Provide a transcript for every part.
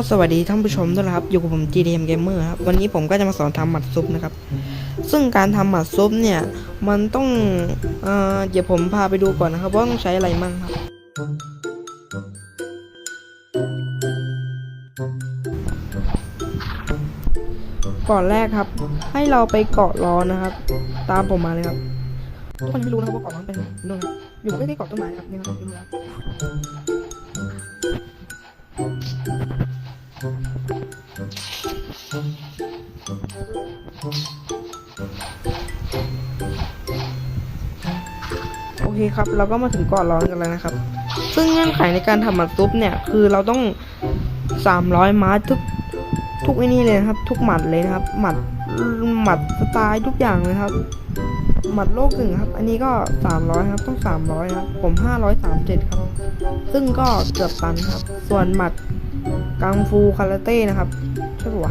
ก็สวัสดีท่านผู้ชมด้วยนะครับ อยู่กับผม GDM Gamer ครับ วันนี้ผมก็จะมาสอนทำหมัดซุปนะครับ ซึ่งการทำหมัดซุปเนี่ย มันต้องเอ่อเดี๋ยวผมพาไปดูก่อนนะครับ ว่าต้องใช้อะไรมั่งครับ ก่อนแรกครับ ให้เราไปเกาะล้อนะครับ ตามผมมาเลยครับทุกคนไม่รู้นะครับว่าเกาะล้อเป็นนู่นอยู่ใกล้ๆเกาะต้นไม้ครับนี่ครับไม่รู้ครับ โอเคครับ เราก็มาถึงเกาะร้อนกันแล้วนะครับ ซึ่งเงื่อนไขในการทำหมัดซุปเนี่ย คือเราต้อง 300มาทุกทุกไอ้นี่เลยนะครับ ทุกหมัดเลยนะครับ หมัดหมัดสไตล์ทุกอย่างเลยครับ หมัดโลกหนึ่งครับ อันนี้ก็ 300 ครับ ต้อง 300 ครับ ผม 537 ครับ ซึ่งก็เกือบตันครับ ส่วนหมัดกังฟูคาราเต้นะครับ ช่ปะว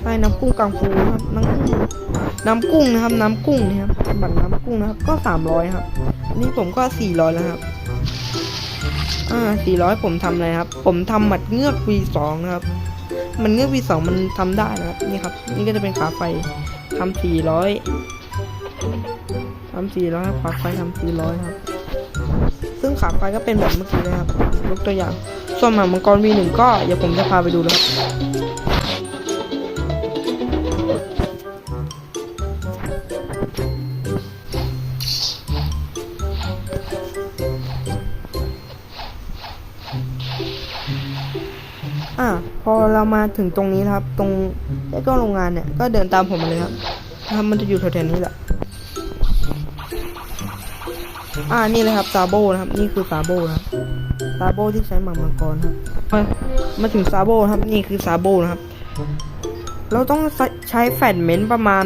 ใช่น้ำกุ้งกังฟูนะครับน้ำกุ้งน้ำกุ้งนะครับ น้ำกุ้งนะครับหมัดน้ำกุ้งนะครับ ก็300ครับอันนี้ผมก็400แล้วครับ อ่า400ผมทำอะไรครับ ผมทำหมัดเงือก V2 นะครับ มันเงือก V2 มันทำได้นะครับ นี่ครับ นี่ก็จะเป็นขาไฟทำ400ทำ400ครับขาไฟทำ400ครับ ซึ่งขาไฟก็เป็นแบบเมื่อกี้นะครับยกตัวอย่าง ส่วนหมามังกร V1 ก็เดี๋ยวผมจะพาไปดูนะครับอ่าพอเรามาถึงตรงนี้ครับ ตรงใกล้ๆโรงงานเนี่ย ก็เดินตามผมมาเลยครับนะครับมันจะอยู่แถวๆนี้แหละ อ่านี่เลยครับซาโบนะครับ นี่คือซาโบนะครับซาโบที่ใช้หมังมังกรครับมามาถึงซาโบครับ นี่คือซาโบนะครับ เราต้องใช้แฟดเมนประมาณ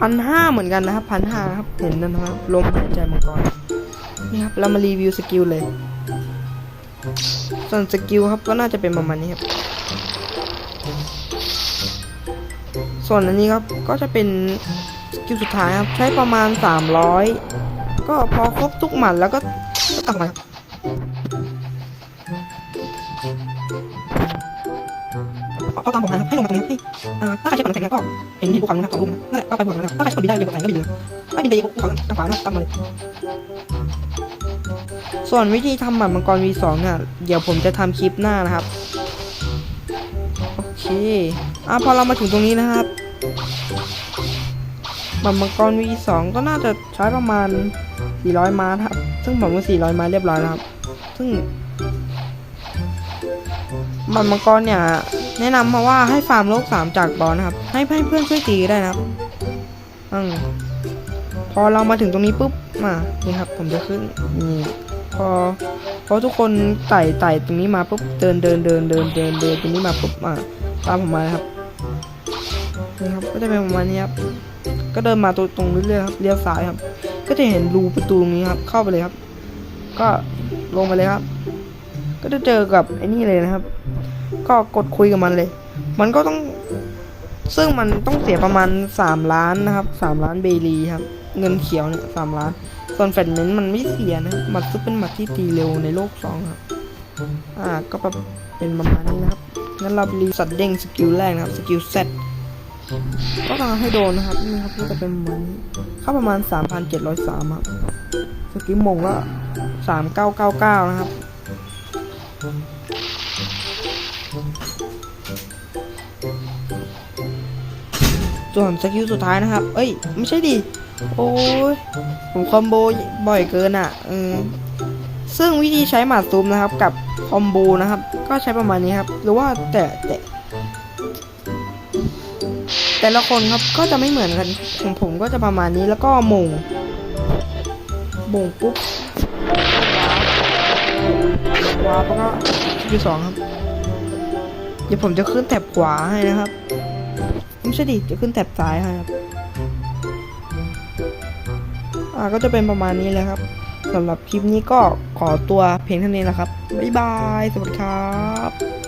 พันห้าเหมือนกันนะครับพันห้าครับเห็นนะครับลมหายใจมังกรนี่ครับเรามารีวิวสกิลเลยส่วนสกิลครับก็น่าจะเป็นประมาณนี้ครับ ส่วนอันนี้ครับก็จะเป็นสกิลสุดท้ายครับ ใช้ประมาณ 300 ก็พอครบทุกหมัดแล้วก็ก็กลับมาครับเอาตามผมนะครับให้ลงมาตรงนี้ให้ถ้าใครใช้ฝั่งน้ำแข็งก็เห็นเห็นภูเขานะครับสองลูกนะนั่นแหละก็ไปบนนะครับถ้าใครใช้ฝั่งบินได้เรือฝั่งไหนก็บินเลยถ้าบินไปภูเขาทางขวานะตามมาเลยส่วนวิธีทำหมัดมังกร V2 เนี่ยเดี๋ยวผมจะทำคลิปหน้านะครับ โอเคอะพอเรามาถึงตรงนี้นะครับ หมัดมังกร V2 ก็น่าจะใช้ประมาณ 400 ม้าครับ ซึ่งผมก็400 ม้าเรียบร้อยแล้วครับ ซึ่งหมัดมังกรเนี่ยแนะนำมาว่าให้ฟาร์มโลก 3 จากบอลนะครับ ให้ให้เพื่อนช่วยตีได้นะครับอืมพอเรามาถึงตรงนี้ปุ๊บมานี่ครับ ผมจะขึ้นนี่พอพอทุกคนไต่ไต่ตรงนี้มาปุ๊บเดินเดินเดินเดินเดินเดินตรงนี้มาปุ๊บอะตามผมมาครับนี่ครับก็จะเป็นประมาณนี้ครับ ก็เดินมาตรงตรงเรื่อยๆครับเลี้ยวซ้ายครับ ก็จะเห็นรูประตูตรงนี้ครับ เข้าไปเลยครับ ก็ลงไปเลยครับ ก็จะเจอกับไอ้นี่เลยนะครับ ก็กดคุยกับมันเลย มันก็ต้อง ซึ่งมันต้องเสียประมาณสามล้านนะครับสามล้านเบลีครับ เงินเขียวเนี่ยสามล้าน ส่วนแฟดเมนต์มันไม่เสียนะมัดซุปเป็นมัดที่ตีเร็วในโลกสองครับ อ่า ก็แบบเป็นประมาณนี้นะครับงั้นเรารีสัตว์เด้งสกิลแรกนะครับ สกิลเซต ก็ต้องให้โดนนะครับนี่ครับก็จะเป็นประมาณนี้เข้าประมาณ 3,703ครับสกิลมงก็3999 นะครับส่วนสกิลสุดท้ายนะครับ เอ้ย ไม่ใช่ดิ โอ้ย ผมคอมโบบ่อยเกินอะเออซึ่งวิธีใช้หมัดซูมนะครับ กับคอมโบนะครับ ก็ใช้ประมาณนี้ครับ หรือว่าแต่แต่ แต่ละคนครับก็จะไม่เหมือนกันของผมก็จะประมาณนี้แล้วก็มงมงปุ๊บว้าวแล้วก็สกิลสองครับ เดี๋ยวผมจะขึ้นแถบขวาให้นะครับไม่ใช่ดิจะขึ้นแถบซ้ายให้ครับอ่าก็จะเป็นประมาณนี้เลยครับสำหรับคลิปนี้ก็ขอตัวเพียงเท่านี้นะครับ บ๊ายบาย สวัสดีครับ